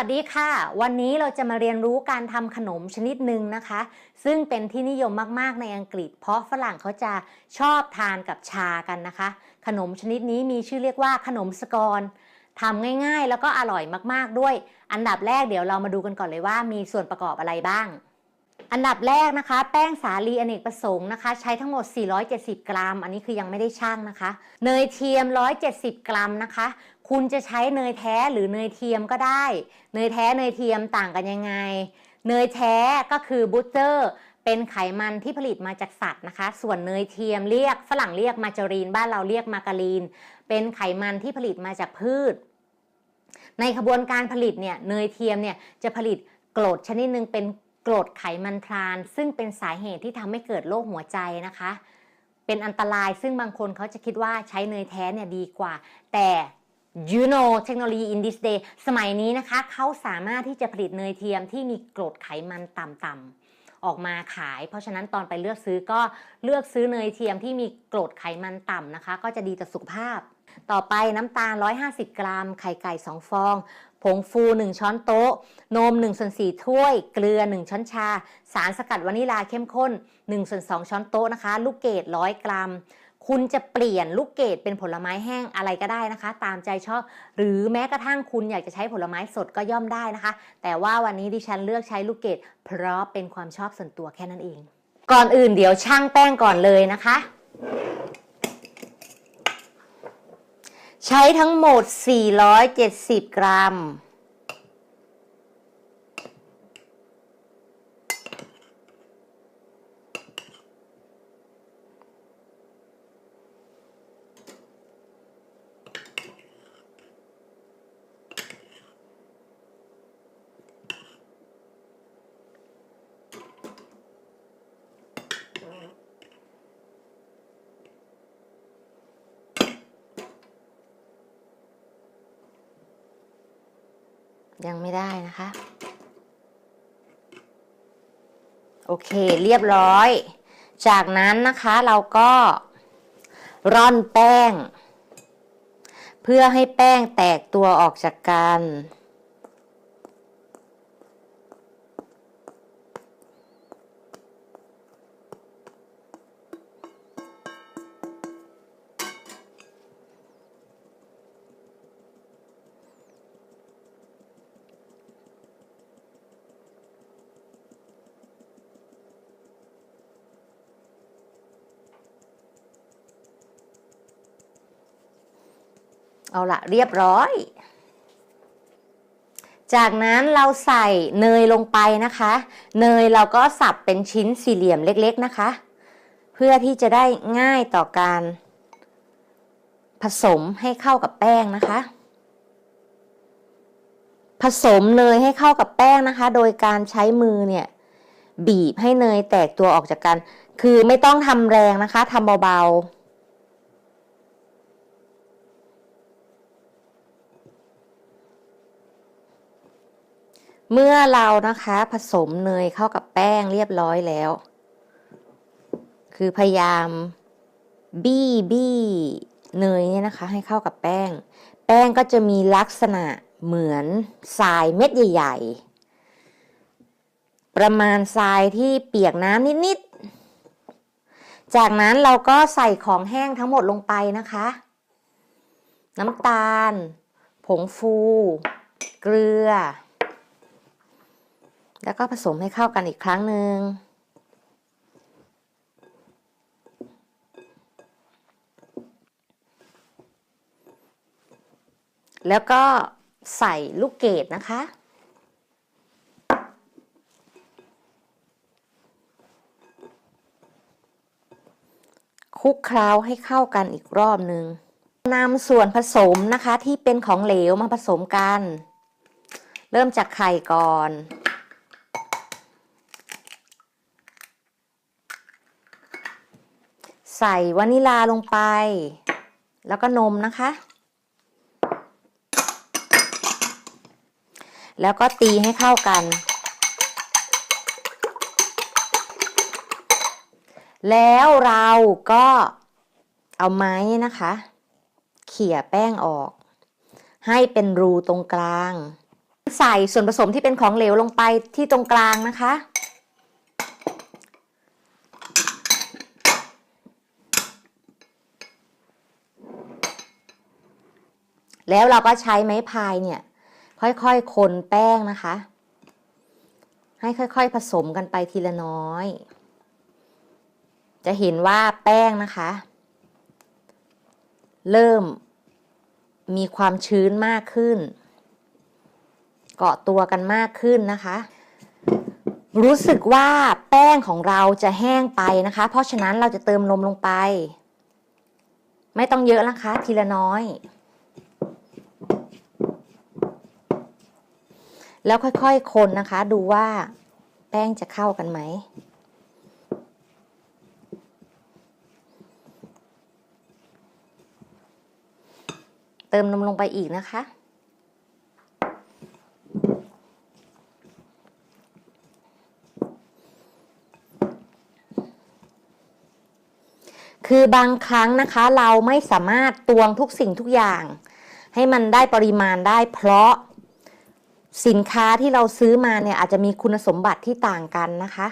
วัสดีค่ะ วันนี้เราจะมาเรียนรู้การทำขนมชนิดหนึ่งนะคะ ซึ่งเป็นที่นิยมมากๆในอังกฤษ เพราะฝรั่งเขาจะชอบทานกับชากันนะคะ ขนมชนิดนี้มีชื่อเรียกว่าขนมสกอร์ทำง่ายๆ แล้วก็อร่อยมากๆด้วย อันดับแรกเดี๋ยวเรามาดูกันก่อนเลยว่ามีส่วนประกอบอะไรบ้าง อันดับแรกนะคะ แป้งสาลีอเนกประสงค์นะคะ ใช้ทั้งหมด 470 กรัม อันนี้คือยังไม่ได้ชั่งนะคะ เนยเทียม 170 กรัมนะคะ คุณจะใช้เนยแท้หรือเนยเทียมก็ได้ เนยแท้เนยเทียมต่างกันยังไง เนยแท้ก็คือบูเตอร์เป็นไขมันที่ผลิตมาจากสัตว์นะคะ ส่วนเนยเทียมเรียกฝรั่งเรียกมาจารีน บ้านเราเรียกมาการีน เป็นไขมันที่ผลิตมาจากพืช ในขบวนการผลิตเนี่ยเนยเทียมเนี่ยจะผลิตกรดชนิดหนึ่งเป็น กรดไขมันทราน ซึ่งเป็นสาเหตุที่ทำให้เกิดโรคหัวใจนะคะ เป็นอันตรายซึ่งบางคนเขาจะคิดว่าใช้เนยแท้เนี่ยดีกว่า แต่ you know technology in this day สมัยนี้นะคะเขาสามารถที่จะผลิตเนยเทียมที่มีกรดไขมันต่ำๆออกมาขาย เพราะฉะนั้นตอนไปเลือกซื้อก็เลือกซื้อเนยเทียมที่มีกรดไขมันต่ำนะคะ ก็จะดีต่อสุขภาพ ต่อไปน้ำตาล 150 กรัม ไข่ไก่ 2 ฟอง ผงฟู 1 ช้อนโต๊ะ นม1ส่วน4ถ้วย เกลือ 1 ช้อนชา สารสกัดวานิลาเข้มข้น1ส่วน2ช้อนโต๊ะนะคะ ลูกเกด100 กรัม คุณจะเปลี่ยนลูกเกดเป็นผลไม้แห้งอะไรก็ได้นะคะ ตามใจชอบ หรือแม้กระทั่งคุณอยากจะใช้ผลไม้สดก็ย่อมได้นะคะ แต่ว่าวันนี้ดิฉันเลือกใช้ลูกเกดเพราะเป็นความชอบส่วนตัวแค่นั้นเอง ก่อนอื่นเดี๋ยวช่างแป้งก่อนเลยนะคะ ใช้ทั้งหมด 470 กรัม ยังไม่ได้นะคะ โอเคเรียบร้อย จากนั้นนะคะเราก็ร่อนแป้ง เพื่อให้แป้งแตกตัวออกจากกัน เอาละเรียบร้อย จากนั้นเราใส่เนยลงไปนะคะ เนยเราก็สับเป็นชิ้นสี่เหลี่ยมเล็กๆนะคะ เพื่อที่จะได้ง่ายต่อการผสมให้เข้ากับแป้งนะคะ ผสมเนยให้เข้ากับแป้งนะคะ โดยการใช้มือเนี่ยบีบให้เนยแตกตัวออกจากกัน คือไม่ต้องทำแรงนะคะทำเบาๆ เมื่อเรานะคะผสมเนยเข้ากับแป้งเรียบร้อยแล้ว คือพยายามบี้บี้เนยเนี่ยนะคะ ให้เข้ากับแป้ง แป้งก็จะมีลักษณะเหมือนทรายเม็ดใหญ่ ๆ ประมาณทรายที่เปียกน้ำนิด ๆ จากนั้นเราก็ใส่ของแห้งทั้งหมดลงไปนะคะ น้ำตาล ผงฟู เกลือ แล้วก็ผสมให้เข้ากันอีกครั้งหนึ่งแล้วก็ใส่ลูกเกดนะคะ คลุกเคล้าให้เข้ากันอีกรอบหนึ่งนำส่วนผสมนะคะที่เป็นของเหลวมาผสมกัน เริ่มจากไข่ก่อน ใส่วานิลาลงไป แล้วก็นมนะคะ แล้วก็ตีให้เข้ากัน แล้วเราก็เอาไม้นะคะ เขี่ยแป้งออก ให้เป็นรูตรงกลาง ใส่ส่วนผสมที่เป็นของเหลวลงไปที่ตรงกลางนะคะ แล้วเราก็ใช้ไม้พายเนี่ย ค่อยๆคนแป้งนะคะ ให้ค่อยๆผสมกันไปทีละน้อย จะเห็นว่าแป้งนะคะ เริ่มมีความชื้นมากขึ้น เกาะตัวกันมากขึ้นนะคะ รู้สึกว่าแป้งของเราจะแห้งไปนะคะ เพราะฉะนั้นเราจะเติมนมลงไป ไม่ต้องเยอะนะคะ ทีละน้อย แล้วค่อยๆ คนนะคะ ดูว่าแป้งจะเข้ากันไหม เติมนมลงไปอีกนะคะ คือบางครั้งนะคะเราไม่สามารถตวงทุกสิ่งทุกอย่าง ให้มันได้ปริมาณได้เพราะ สินค้าที่เราซื้อมาเนี่ยอาจจะมีคุณสมบัติที่ต่างกันนะคะ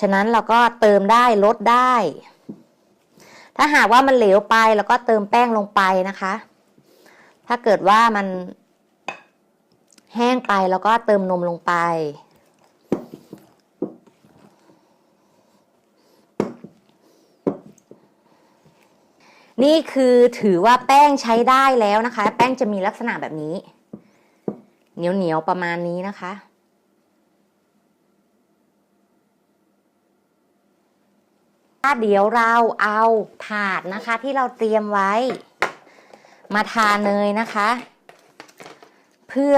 ฉะนั้นเราก็เติมได้ลดได้ ถ้าหากว่ามันเหลวไปแล้วก็เติมแป้งลงไปนะคะ ถ้าเกิดว่ามันแห้งไปแล้วก็เติมนมลงไป นี่คือถือว่าแป้งใช้ได้แล้วนะคะ แป้งจะมีลักษณะแบบนี้ เหนียวเหนียวๆประมาณนี้นะคะ เดี๋ยวเราเอาถาดนะคะ ที่เราเตรียมไว้ มาทาเนยนะคะ เพื่อ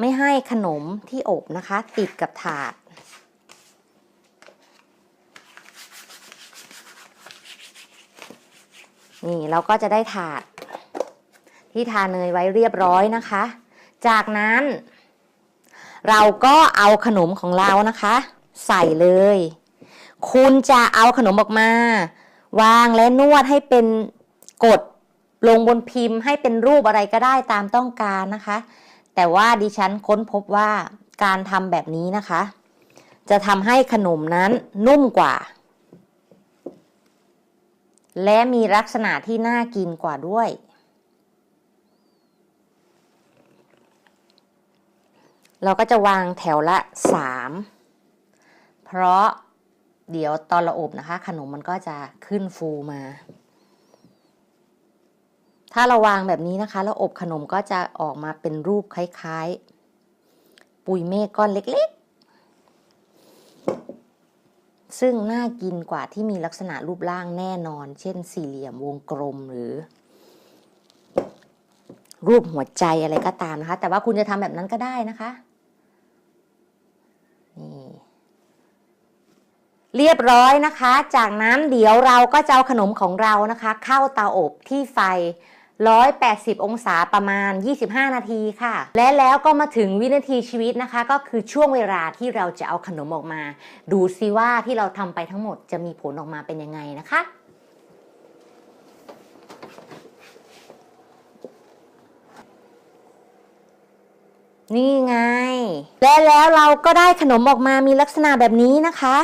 ไม่ให้ขนมที่อบนะคะ ติดกับถาด นี่เราก็จะได้ถาด ที่ทาเนยไว้เรียบร้อยนะคะ จากนั้น เราก็เอาขนมของเรานะคะ ใส่เลย คุณจะเอาขนมออกมา วางและนวดให้เป็นกดลงบนพิมพ์ให้เป็นรูปอะไรก็ได้ตามต้องการนะคะ แต่ว่าดิฉันค้นพบว่าการทำแบบนี้นะคะ จะทำให้ขนมนั้นนุ่มกว่า และมีลักษณะที่น่ากินกว่าด้วย เราก็จะวางแถวละสามเพราะเดี๋ยวตอนเราอบนะคะ ขนมมันก็จะขึ้นฟูมา ถ้าเราวางแบบนี้นะคะ แล้วอบขนมก็จะออกมาเป็นรูปคล้ายๆ ปุยเมฆก้อนเล็กๆ ซึ่งน่ากินกว่าที่มีลักษณะรูปร่างแน่นอน เช่น สี่เหลี่ยมวงกลมหรือ รูปหัวใจอะไรก็ตามนะคะ แต่ว่าคุณจะทำแบบนั้นก็ได้นะคะนี่เรียบร้อยนะคะ จากนั้นเดี๋ยวเราก็จะเอาขนมของเรานะคะ เข้าเตาอบที่ไฟ 180 องศาประมาณ 25 นาทีค่ะ และแล้วก็มาถึงวินาทีชีวิตนะคะ ก็คือช่วงเวลาที่เราจะเอาขนมออกมา ดูซิว่าที่เราทำไปทั้งหมดจะมีผลออกมาเป็นยังไงนะคะนี่ไง และแล้วเราก็ได้ขนมออกมามีลักษณะแบบนี้นะคะ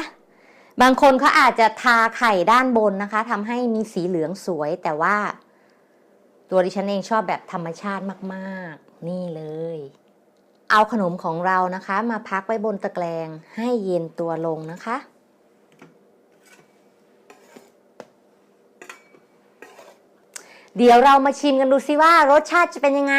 บางคนเขาอาจจะทาไข่ด้านบนนะคะทำให้มีสีเหลืองสวยแต่ว่า ตัวดิฉันเองชอบแบบธรรมชาติมากๆ นี่เลย เอาขนมของเรานะคะ มาพักไว้บนตะแกรงให้เย็นตัวลงนะคะเดี๋ยวเรามาชิมกันดูซิว่ารสชาติจะเป็นยังไง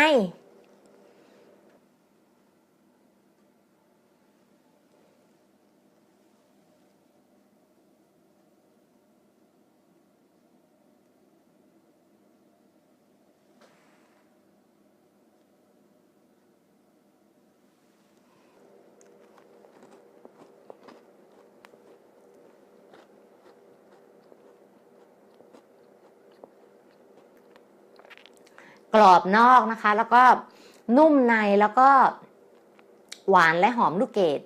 กรอบนอกนะคะ แล้วก็นุ่มในแล้วก็หวานและหอมลูกเกด